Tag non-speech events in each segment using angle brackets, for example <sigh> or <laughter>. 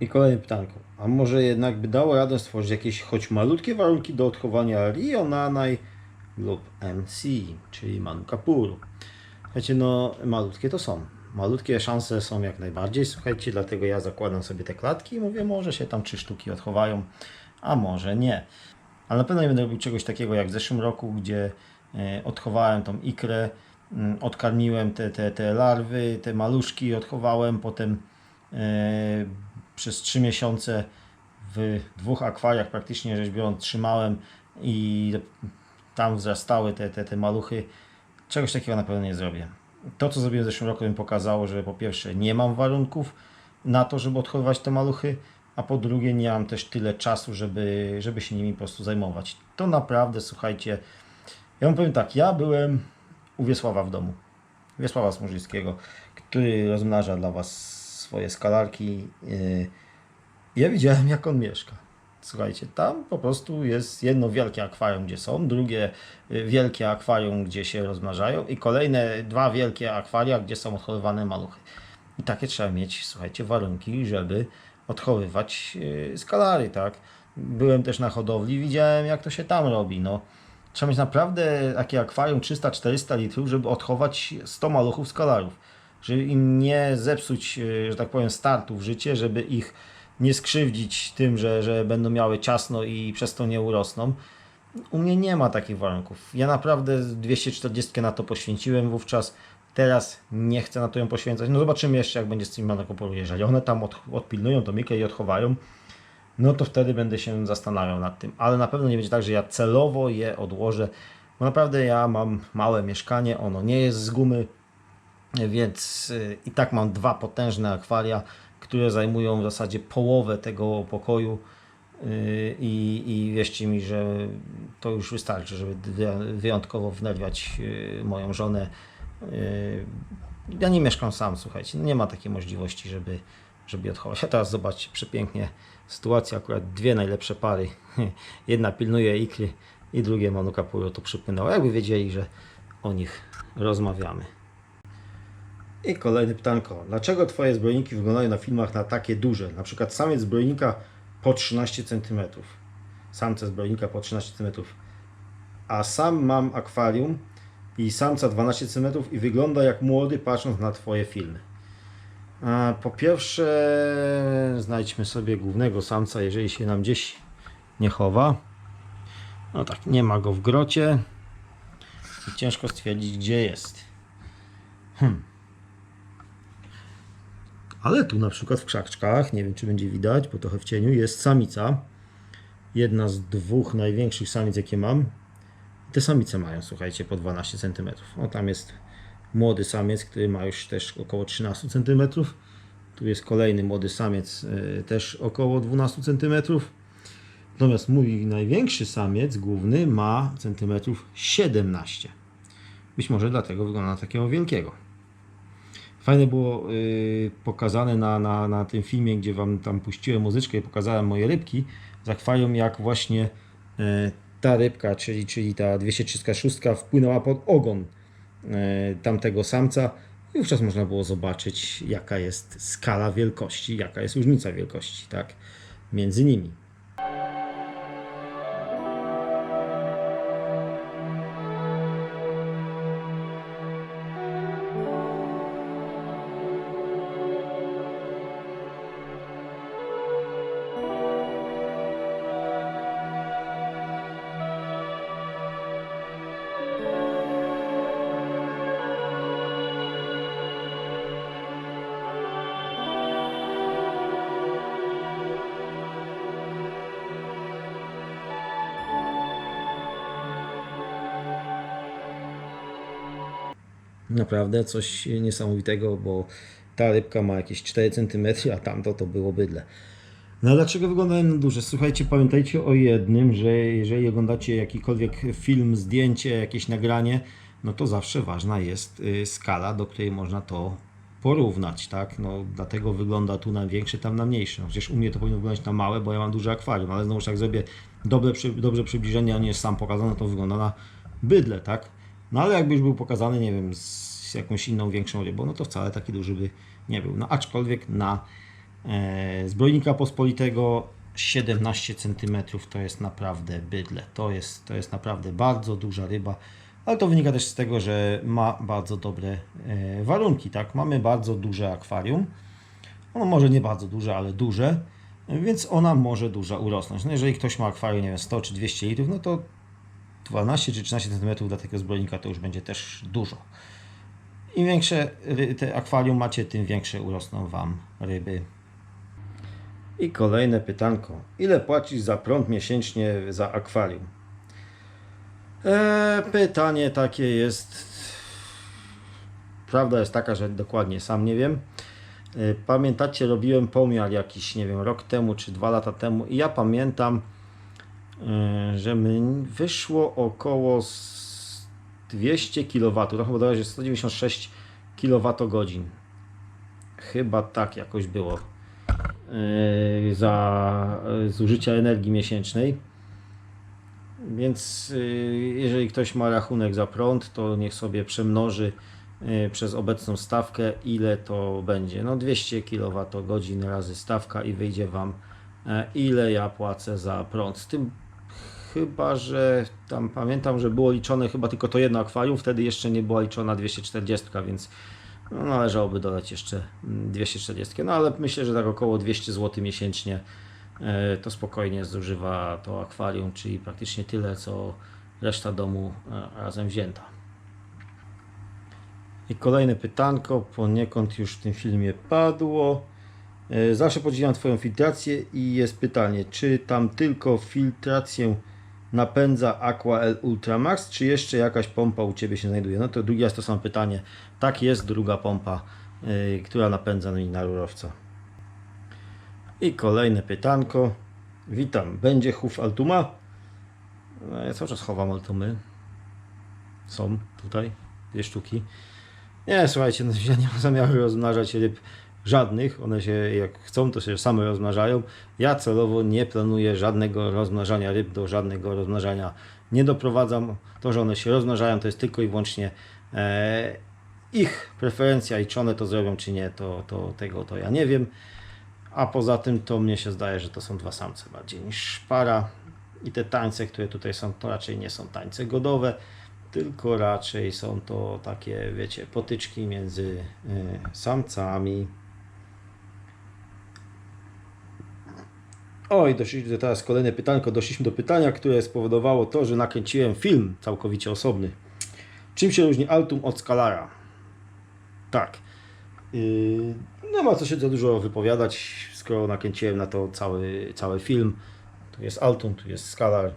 I kolejne pytanko. A może jednak by dało radę stworzyć jakieś choć malutkie warunki do odchowania Rio Nanai lub MC, czyli Manu Kapuru? Słuchajcie, no malutkie to są. Malutkie szanse są jak najbardziej, słuchajcie, dlatego ja zakładam sobie te klatki i mówię, może się tam trzy sztuki odchowają, a może nie. Ale na pewno nie będę robił czegoś takiego jak w zeszłym roku, gdzie e, odchowałem tą ikrę, mm, odkarmiłem te, te, te larwy, te maluszki, odchowałem, potem e, przez trzy miesiące w dwóch akwariach praktycznie rzecz biorąc trzymałem i tam wzrastały te, te, te maluchy. Czegoś takiego na pewno nie zrobię. To, co zrobiłem w zeszłym roku, mi pokazało, że po pierwsze nie mam warunków na to, żeby odchowywać te maluchy, a po drugie nie mam też tyle czasu, żeby, żeby się nimi po prostu zajmować. To naprawdę, słuchajcie, ja wam powiem tak, ja byłem u Wiesława w domu. Wiesława Smurzyńskiego, który rozmnaża dla Was swoje skalarki. Yy, Ja widziałem, jak on mieszka. Słuchajcie, tam po prostu jest jedno wielkie akwarium, gdzie są, drugie y, wielkie akwarium, gdzie się rozmnażają i kolejne dwa wielkie akwaria, gdzie są odchowywane maluchy. I takie trzeba mieć, słuchajcie, warunki, żeby odchowywać yy, skalary, tak? Byłem też na hodowli, widziałem, jak to się tam robi, no. Trzeba mieć naprawdę takie akwarium 300-400 litrów, żeby odchować 100 maluchów skalarów. Żeby im nie zepsuć, yy, że tak powiem, startu w życie, żeby ich nie skrzywdzić tym, że, że będą miały ciasno i przez to nie urosną. U mnie nie ma takich warunków. Ja naprawdę 240 na to poświęciłem wówczas. Teraz nie chcę na to ją poświęcać. No zobaczymy jeszcze, jak będzie z tymi Manakopolu. Jeżeli one tam od, odpilnują to mikę i odchowają, no to wtedy będę się zastanawiał nad tym. Ale na pewno nie będzie tak, że ja celowo je odłożę. Bo naprawdę ja mam małe mieszkanie, ono nie jest z gumy, więc y, i tak mam dwa potężne akwaria, które zajmują w zasadzie połowę tego pokoju y, i, i wierzcie mi, że to już wystarczy, żeby wy- wyjątkowo wnerwiać y, moją żonę. Ja nie mieszkam sam, słuchajcie, no nie ma takiej możliwości, żeby, żeby odchować. A teraz zobaczcie, przepięknie sytuacja, akurat dwie najlepsze pary. <laughs> Jedna pilnuje ikry i drugie Manu Kapuro tu przypłynęło. Jakby wiedzieli, że o nich rozmawiamy. I kolejne pytanko. Dlaczego Twoje zbrojniki wyglądają na filmach na takie duże? Na przykład samiec zbrojnika po 13 cm. Samce zbrojnika po 13 cm. A sam mam akwarium i samca 12 cm i wygląda jak młody patrząc na Twoje filmy. Po pierwsze znajdźmy sobie głównego samca, jeżeli się nam gdzieś nie chowa. No tak, nie ma go w grocie. I ciężko stwierdzić gdzie jest. Ale tu na przykład w krzaczkach, nie wiem czy będzie widać, bo trochę w cieniu, jest samica. Jedna z dwóch największych samic, jakie mam. Te samice mają, słuchajcie, po 12 cm. O, tam jest młody samiec, który ma już też około 13 cm. Tu jest kolejny młody samiec, y, też około 12 cm. Natomiast mój największy samiec, główny, ma centymetrów 17. Być może dlatego wygląda na takiego wielkiego. Fajne było y, pokazane na, na, na tym filmie, gdzie wam tam puściłem muzyczkę i pokazałem moje rybki z jak właśnie y, ta rybka, czyli, czyli ta 236 wpłynęła pod ogon y, tamtego samca i wówczas można było zobaczyć jaka jest skala wielkości, jaka jest różnica wielkości, tak, między nimi. Naprawdę coś niesamowitego, bo ta rybka ma jakieś 4 cm, a tamto to było bydle. No dlaczego wyglądają na duże? Słuchajcie, pamiętajcie o jednym, że jeżeli oglądacie jakikolwiek film, zdjęcie, jakieś nagranie, no to zawsze ważna jest y, skala, do której można to porównać, tak? No dlatego wygląda tu na większe, tam na mniejsze. Chociaż u mnie to powinno wyglądać na małe, bo ja mam duże akwarium, ale znowu jak zrobię dobre, dobrze przybliżenie, a nie jest sam pokazane, to wygląda na bydle, tak? No ale jakbyś był pokazany, nie wiem, z jakąś inną większą rybą, no to wcale taki duży by nie był. No aczkolwiek na e, zbrojnika pospolitego 17 cm to jest naprawdę bydle. To jest, to jest naprawdę bardzo duża ryba, ale to wynika też z tego, że ma bardzo dobre e, warunki. Tak? Mamy bardzo duże akwarium. Ono może nie bardzo duże, ale duże, więc ona może duża urosnąć. No jeżeli ktoś ma akwarium, nie wiem, 100 czy 200 litrów, no to 12 czy 13 cm dla takiego zbrojnika to już będzie też dużo. Im większe te akwarium macie, tym większe urosną Wam ryby. I kolejne pytanko. Ile płacisz za prąd miesięcznie za akwarium? Eee, pytanie takie jest. Prawda jest taka, że dokładnie sam nie wiem. E, Pamiętacie, robiłem pomiar jakiś, nie wiem, rok temu czy dwa lata temu i ja pamiętam, że mi wyszło około s- 200 kW, to chyba razie 196 kWh. Chyba tak jakoś było e, za e, zużycia energii miesięcznej. Więc jeżeli ktoś ma rachunek za prąd, to niech sobie przemnoży przez obecną stawkę, ile to będzie. No 200 kWh razy stawka i wyjdzie Wam, e, ile ja płacę za prąd. Z tym chyba, że tam pamiętam, że było liczone chyba tylko to jedno akwarium, wtedy jeszcze nie była liczona 240, więc no, należałoby dodać jeszcze mm, 240. No ale myślę, że tak około 200 zł miesięcznie e, to spokojnie zużywa to akwarium, czyli praktycznie tyle, co reszta domu e, razem wzięta. I kolejne pytanko, poniekąd już w tym filmie padło. E, Zawsze podziwiam Twoją filtrację i jest pytanie, czy tam tylko filtrację napędza Aqua L Ultramax, czy jeszcze jakaś pompa u Ciebie się znajduje? No to drugi raz to samo pytanie. Tak jest druga pompa, y, która napędza na rurowca. I kolejne pytanko. Witam, będzie chów Altuma? No, ja cały czas chowam Altumy. Są tutaj, dwie sztuki. Nie, słuchajcie, no, ja nie mam zamiaru rozmnażać ryb żadnych. One się jak chcą, to się same rozmnażają. Ja celowo nie planuję żadnego rozmnażania ryb do żadnego rozmnażania. Nie doprowadzam. To, że one się rozmnażają, to jest tylko i wyłącznie e, ich preferencja i czy one to zrobią, czy nie, to, to tego to ja nie wiem. A poza tym to mnie się zdaje, że to są dwa samce bardziej niż para. I te tańce, które tutaj są, to raczej nie są tańce godowe, tylko raczej są to takie, wiecie, potyczki między y, samcami. Oj, doszliśmy teraz kolejne pytanko. Doszliśmy do pytania, które spowodowało to, że nakręciłem film całkowicie osobny. Czym się różni Altum od Scalara? Tak. Yy, nie ma co się za dużo wypowiadać, skoro nakręciłem na to cały, cały film. Tu jest Altum, tu jest Scalar.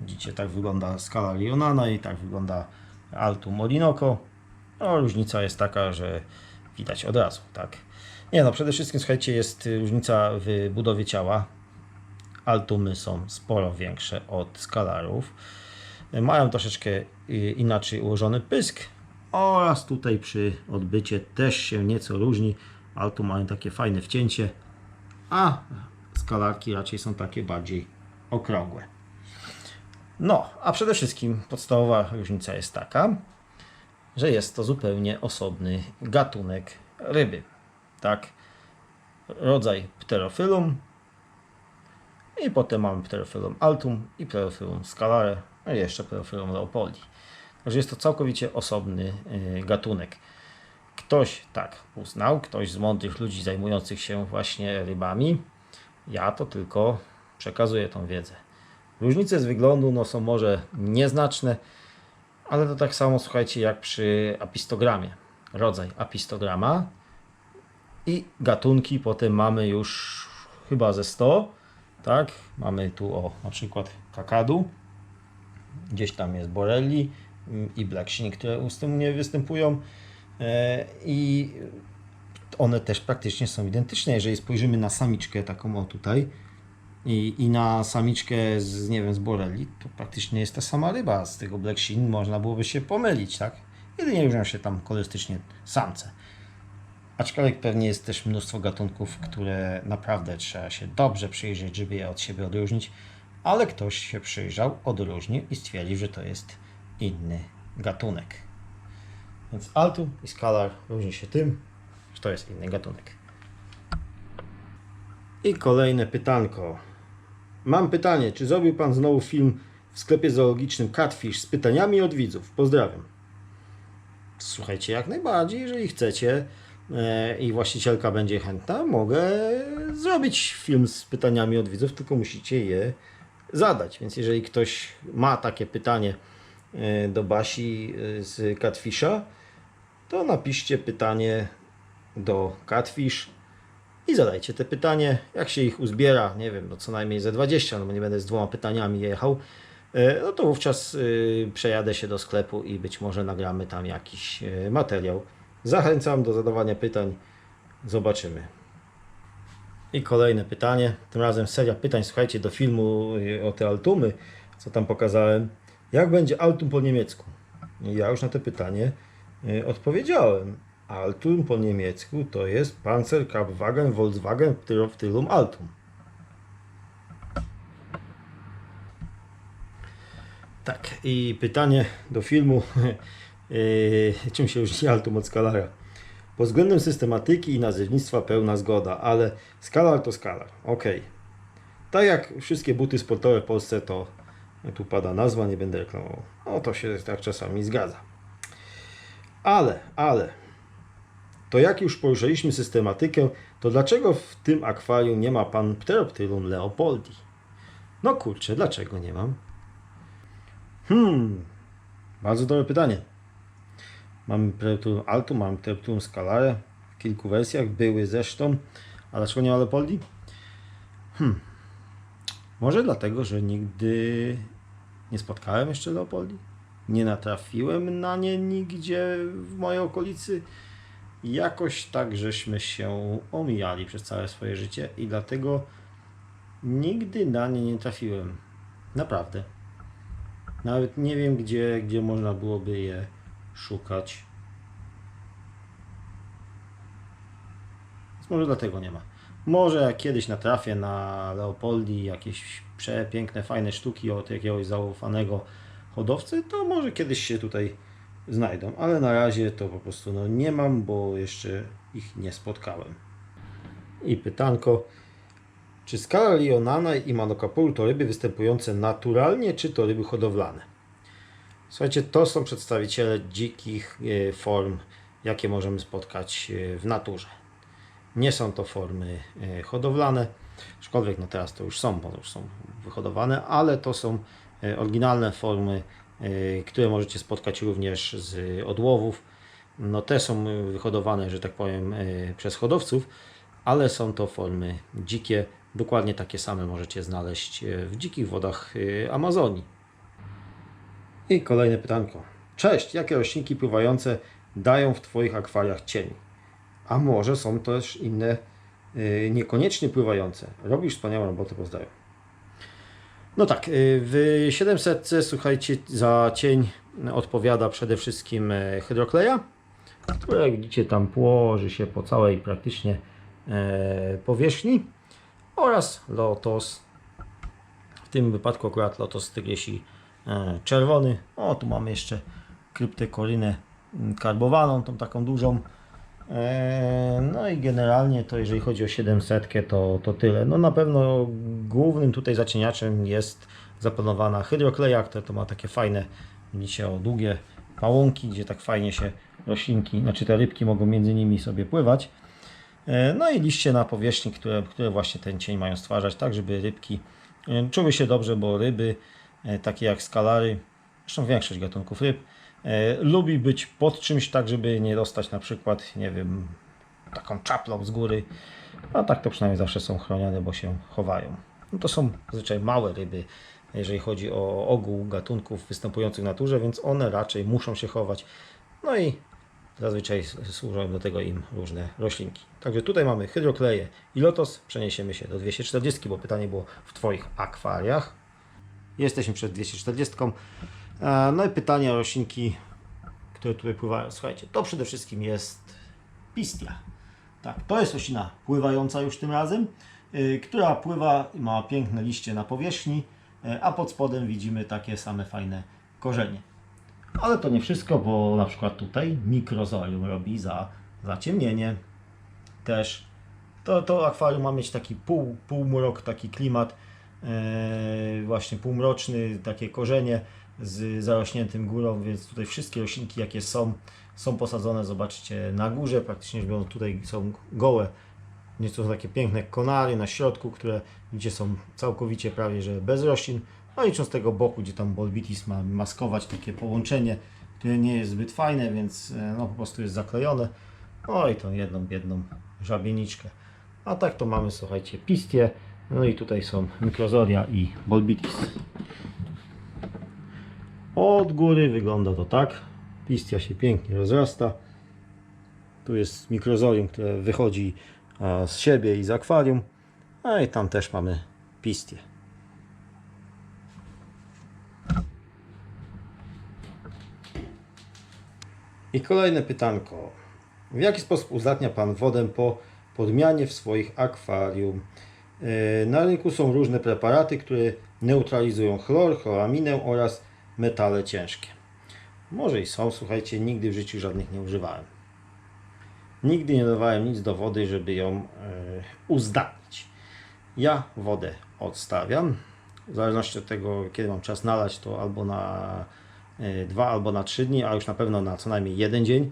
Widzicie, tak wygląda Scalar Lionana i tak wygląda Altum Orinoco. No, różnica jest taka, że widać od razu, tak. Nie no, przede wszystkim, słuchajcie, jest różnica w budowie ciała. Altumy są sporo większe od Scalarów. Mają troszeczkę y, inaczej ułożony pysk oraz tutaj przy odbycie też się nieco różni. Altum mają takie fajne wcięcie, a skalarki raczej są takie bardziej okrągłe. No, a przede wszystkim podstawowa różnica jest taka, że jest to zupełnie osobny gatunek ryby. Tak, rodzaj Pterophyllum i potem mamy Pterophyllum altum i Pterophyllum scalare, a jeszcze Pterophyllum leopoldi. Także jest to całkowicie osobny y, gatunek. Ktoś tak uznał, ktoś z mądrych ludzi zajmujących się właśnie rybami. Ja to tylko przekazuję tą wiedzę. Różnice z wyglądu no, są może nieznaczne, ale to tak samo słuchajcie jak przy apistogramie. Rodzaj apistograma i gatunki potem mamy już chyba ze 100. Tak, mamy tu o na przykład kakadu, gdzieś tam jest borelli mm, i black sheen, które u tym nie występują E, i one też praktycznie są identyczne. Jeżeli spojrzymy na samiczkę taką o tutaj i, i na samiczkę z, nie wiem, z borelli, to praktycznie jest ta sama ryba. Z tego black sheen można byłoby się pomylić, tak? Jedynie różnią się tam kolorystycznie samce. Aczkolwiek pewnie jest też mnóstwo gatunków, które naprawdę trzeba się dobrze przyjrzeć, żeby je od siebie odróżnić, ale ktoś się przyjrzał, odróżnił i stwierdził, że to jest inny gatunek. Więc Altum i Scalar różni się tym, że to jest inny gatunek. I kolejne pytanko. Mam pytanie, czy zrobił Pan znowu film w sklepie zoologicznym Catfish z pytaniami od widzów? Pozdrawiam. Słuchajcie, jak najbardziej, jeżeli chcecie i właścicielka będzie chętna, mogę zrobić film z pytaniami od widzów, tylko musicie je zadać. Więc jeżeli ktoś ma takie pytanie e, do Basi e, z Catfisha, to napiszcie pytanie do Catfish i zadajcie te pytanie. Jak się ich uzbiera, nie wiem, no co najmniej ze 20, no bo nie będę z dwoma pytaniami jechał, e, no to wówczas przejadę się do sklepu i być może nagramy tam jakiś e, materiał. Zachęcam do zadawania pytań. Zobaczymy. I kolejne pytanie, tym razem seria pytań, słuchajcie, do filmu o te altumy, co tam pokazałem. Jak będzie altum po niemiecku? Ja już na to pytanie y, odpowiedziałem. Altum po niemiecku to jest Panzerkampfwagen Volkswagen Ptylum Altum. Tak, i pytanie do filmu, <laughs> yy, czym się różni Altum od Scalara? Pod względem systematyki i nazewnictwa pełna zgoda, ale Scalar to Scalar, ok. Tak jak wszystkie buty sportowe w Polsce, to tu pada nazwa, nie będę reklamował. No to się tak czasami zgadza. Ale, ale, to jak już poruszyliśmy systematykę, to dlaczego w tym akwarium nie ma pan Pteroptylum leopoldi? No kurczę, dlaczego nie mam? Hmm, bardzo dobre pytanie. Mamy Pteroptylum altum, mamy Pteroptylum scalare w kilku wersjach, były zresztą. A dlaczego nie ma leopoldi? Hmm, może dlatego, że nigdy nie spotkałem jeszcze leopoldi. Nie natrafiłem na nie nigdzie w mojej okolicy. Jakoś tak żeśmy się omijali przez całe swoje życie i dlatego nigdy na nie nie trafiłem. Naprawdę. Nawet nie wiem, gdzie, gdzie można byłoby je szukać. Więc może dlatego nie ma. Może jak kiedyś natrafię na Leopoldi jakieś przepiękne, fajne sztuki od jakiegoś zaufanego hodowcy, to może kiedyś się tutaj znajdą. Ale na razie to po prostu no, nie mam, bo jeszcze ich nie spotkałem. I pytanko. Czy skala Lionana i Manokapulu to ryby występujące naturalnie, czy to ryby hodowlane? Słuchajcie, to są przedstawiciele dzikich e, form, jakie możemy spotkać e, w naturze. Nie są to formy e, hodowlane, aczkolwiek no teraz to już są, bo już są wyhodowane, ale to są oryginalne formy, które możecie spotkać również z odłowów. No te są wyhodowane, że tak powiem, przez hodowców, ale są to formy dzikie. Dokładnie takie same możecie znaleźć w dzikich wodach Amazonii. I kolejne pytanko. Cześć, jakie roślinki pływające dają w Twoich akwariach cień? A może są też inne, yy, niekoniecznie pływające. Robisz wspaniałą robotę, pozdrawiam. No tak, yy, w 700 słuchajcie, za cień odpowiada przede wszystkim e, hydrokleja, która jak widzicie tam położy się po całej praktycznie e, powierzchni oraz lotos, w tym wypadku akurat lotos tygrysi e, czerwony. O, tu mamy jeszcze kryptokorynę mm, karbowaną, tą taką dużą. E, No i generalnie to jeżeli chodzi o 700 to, to tyle. No na pewno głównym tutaj zacieniaczem jest zaplanowana hydrokleja, która to ma takie fajne, widzicie, o długie pałąki, gdzie tak fajnie się roślinki, znaczy te rybki mogą między nimi sobie pływać. E, No i liście na powierzchni, które, które właśnie ten cień mają stwarzać, tak żeby rybki e, czuły się dobrze, bo ryby e, takie jak skalary, zresztą większość gatunków ryb, e, lubi być pod czymś tak, żeby nie dostać na przykład, nie wiem, taką czaplą z góry, a tak to przynajmniej zawsze są chronione, bo się chowają. No to są zazwyczaj małe ryby, jeżeli chodzi o ogół gatunków występujących w naturze, więc one raczej muszą się chować. No i Zazwyczaj służą do tego im różne roślinki. Także tutaj mamy hydrokleję i lotos. Przeniesiemy się do 240, bo pytanie było w Twoich akwariach. Jesteśmy przed 240. E, No i pytanie o roślinki, które tutaj pływają. Słuchajcie, to przede wszystkim jest pistia. Tak, to jest roślina pływająca już tym razem, y, która pływa ma piękne liście na powierzchni, y, a pod spodem widzimy takie same fajne korzenie. Ale to nie wszystko, bo na przykład tutaj mikrozorium robi za zaciemnienie. Też To, to akwarium ma mieć taki pół, półmrok, taki klimat e, właśnie półmroczny, takie korzenie z zarośniętym górą, więc tutaj wszystkie roślinki jakie są, są posadzone, zobaczcie, na górze, praktycznie biorąc tutaj są gołe, nie są takie piękne konary na środku, które gdzie są całkowicie prawie, że bez roślin, no i z tego boku, gdzie tam bolbitis ma maskować takie połączenie, które nie jest zbyt fajne, więc e, no po prostu jest zaklejone. No i tą jedną biedną żabieniczkę. A tak to mamy, słuchajcie, pistie, no i tutaj są mikrozoria i bolbitis. Od góry wygląda to tak. Pistia się pięknie rozrasta. Tu jest mikrozorium, które wychodzi z siebie i z akwarium. A i tam też mamy pistie. I kolejne pytanko. W jaki sposób uzdatnia Pan wodę po podmianie w swoich akwarium? Yy, Na rynku są różne preparaty, które neutralizują chlor, chloraminę oraz metale ciężkie. Może i są, słuchajcie, nigdy w życiu żadnych nie używałem. Nigdy nie dawałem nic do wody, żeby ją yy, uzdatnić. Ja wodę odstawiam. W zależności od tego, kiedy mam czas nalać, to albo na y, dwa, albo na trzy dni, a już na pewno na co najmniej jeden dzień.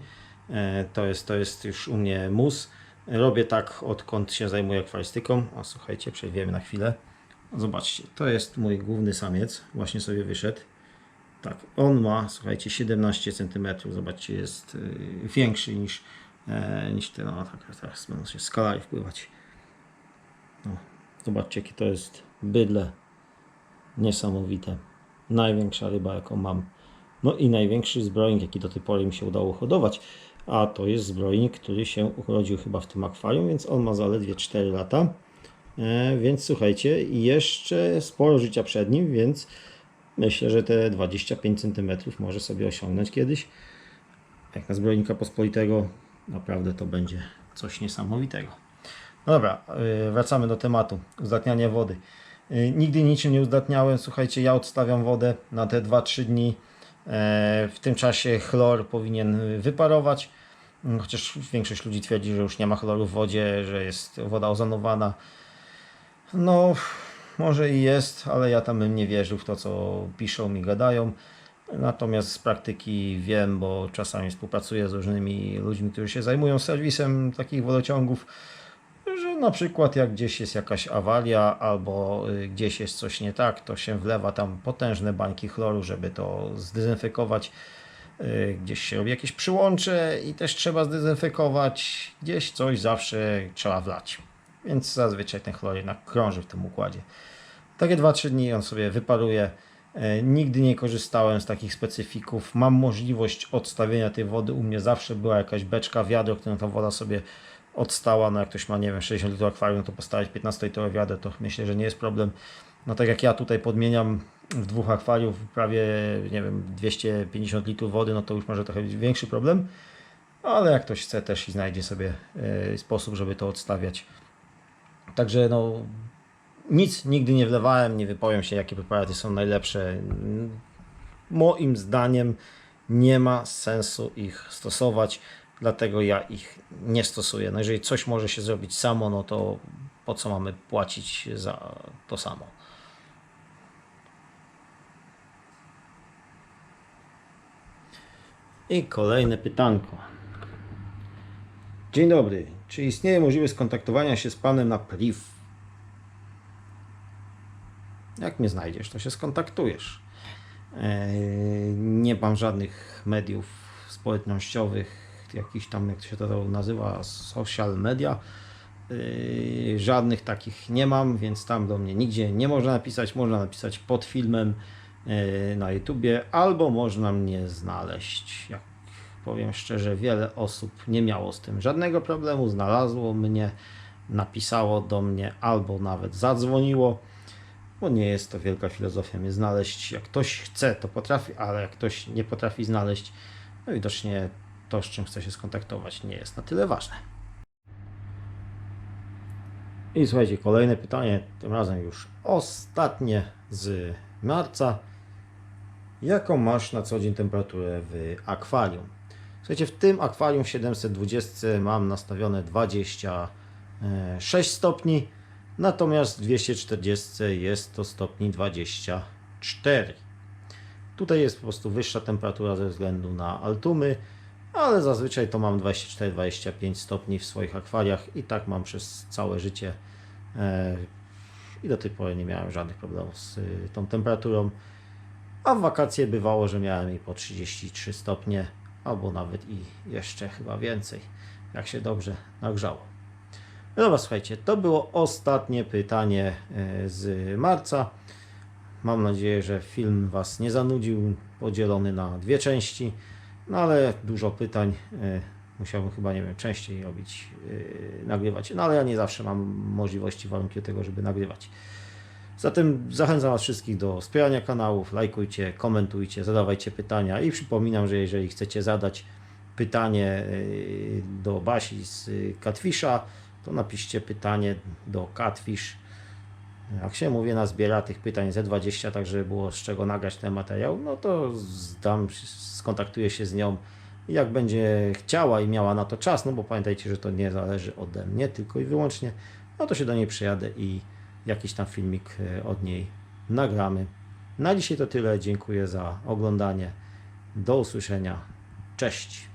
To jest, to jest już u mnie mus. Robię tak, odkąd się zajmuję akwarystyką. O, słuchajcie, przejdziemy na chwilę. Zobaczcie, to jest mój główny samiec. Właśnie sobie wyszedł. Tak, on ma, słuchajcie, 17 cm. Zobaczcie, jest y, większy niż, e, niż ten. No, tak, teraz będą się skalali wpływać. No, zobaczcie, jakie to jest bydle. Niesamowite. Największa ryba, jaką mam. No i największy zbrojnik, jaki do tej pory mi się udało hodować. A to jest zbrojnik, który się urodził chyba w tym akwarium, więc on ma zaledwie 4 lata. E, więc słuchajcie, jeszcze sporo życia przed nim, więc myślę, że te 25 cm może sobie osiągnąć kiedyś. Jak na zbrojnika pospolitego, naprawdę to będzie coś niesamowitego. No dobra, yy, wracamy do tematu. Uzdatnianie wody. Yy, Nigdy niczym nie uzdatniałem. Słuchajcie, ja odstawiam wodę na te 2-3 dni. E, W tym czasie chlor powinien wyparować. Mm, Chociaż większość ludzi twierdzi, że już nie ma chloru w wodzie, że jest woda ozonowana. No, może i jest, ale ja tam bym nie wierzył w to, co piszą i gadają. Natomiast z praktyki wiem, bo czasami współpracuję z różnymi ludźmi, którzy się zajmują serwisem takich wodociągów, na przykład jak gdzieś jest jakaś awaria albo y, gdzieś jest coś nie tak, to się wlewa tam potężne bańki chloru, żeby to zdezynfekować. Y, Gdzieś się robi jakieś przyłącze i też trzeba zdezynfekować. Gdzieś coś zawsze trzeba wlać. Więc zazwyczaj ten chlor jednak krąży w tym układzie. Takie 2-3 dni on sobie wyparuje. E, Nigdy nie korzystałem z takich specyfików. Mam możliwość odstawienia tej wody. U mnie zawsze była jakaś beczka, wiadro, którą ta woda sobie odstała. No jak ktoś ma, nie wiem, 60 litrów akwarium, to postawić 15 litrowe wiadro, to myślę, że nie jest problem. No tak jak ja tutaj podmieniam w dwóch akwariów prawie, nie wiem, 250 litrów wody, no to już może trochę większy problem. Ale jak ktoś chce też i znajdzie sobie e, sposób, żeby to odstawiać. Także no, nic nigdy nie wlewałem, nie wypowiem się, jakie preparaty są najlepsze. Moim zdaniem nie ma sensu ich stosować, dlatego ja ich nie stosuję. No jeżeli coś może się zrobić samo, no to po co mamy płacić za to samo? I kolejne pytanko. Dzień dobry. Czy istnieje możliwość skontaktowania się z panem na priv? Jak mnie znajdziesz, to się skontaktujesz. Eee, Nie mam żadnych mediów społecznościowych, jakichś tam, jak się to nazywa, social media. Eee, Żadnych takich nie mam, więc tam do mnie nigdzie nie można napisać. Można napisać pod filmem eee, na YouTubie, albo można mnie znaleźć. Jak powiem szczerze, wiele osób nie miało z tym żadnego problemu, znalazło mnie, napisało do mnie, albo nawet zadzwoniło bo nie jest to wielka filozofia mnie znaleźć. Jak ktoś chce, to potrafi, ale jak ktoś nie potrafi znaleźć, no widocznie to, z czym chce się skontaktować, nie jest na tyle ważne. I słuchajcie, kolejne pytanie, tym razem już ostatnie z marca. Jaką masz na co dzień temperaturę w akwarium? Słuchajcie, w tym akwarium 720 mam nastawione 20 e, 6 stopni, natomiast w 240 jest to stopni 24. Tutaj jest po prostu wyższa temperatura ze względu na altumy, ale zazwyczaj to mam 24-25 stopni w swoich akwariach i tak mam przez całe życie. e, I do tej pory nie miałem żadnych problemów z y, tą temperaturą. A w wakacje bywało, że miałem i po 33 stopnie, albo nawet i jeszcze chyba więcej, jak się dobrze nagrzało. No Dobra, słuchajcie, to było ostatnie pytanie e, z marca. Mam nadzieję, że film Was nie zanudził, podzielony na dwie części, no ale dużo pytań. e, Musiałbym chyba, nie wiem, częściej robić, e, nagrywać. No ale ja nie zawsze mam możliwości, warunki do tego, żeby nagrywać. Zatem zachęcam Was wszystkich do wspierania kanałów, lajkujcie, komentujcie, zadawajcie pytania i przypominam, że jeżeli chcecie zadać pytanie yy, do Basi z Catfisha, to napiszcie pytanie do Catfish. Jak się mówię, nazbiera tych pytań ze 20, tak żeby było z czego nagrać ten materiał, no to zdam, skontaktuję się z nią jak będzie chciała i miała na to czas, no bo pamiętajcie, że to nie zależy ode mnie tylko i wyłącznie, no to się do niej przyjadę i jakiś tam filmik e, od niej nagramy. Na dzisiaj to tyle. Dziękuję za oglądanie. Do usłyszenia. Cześć.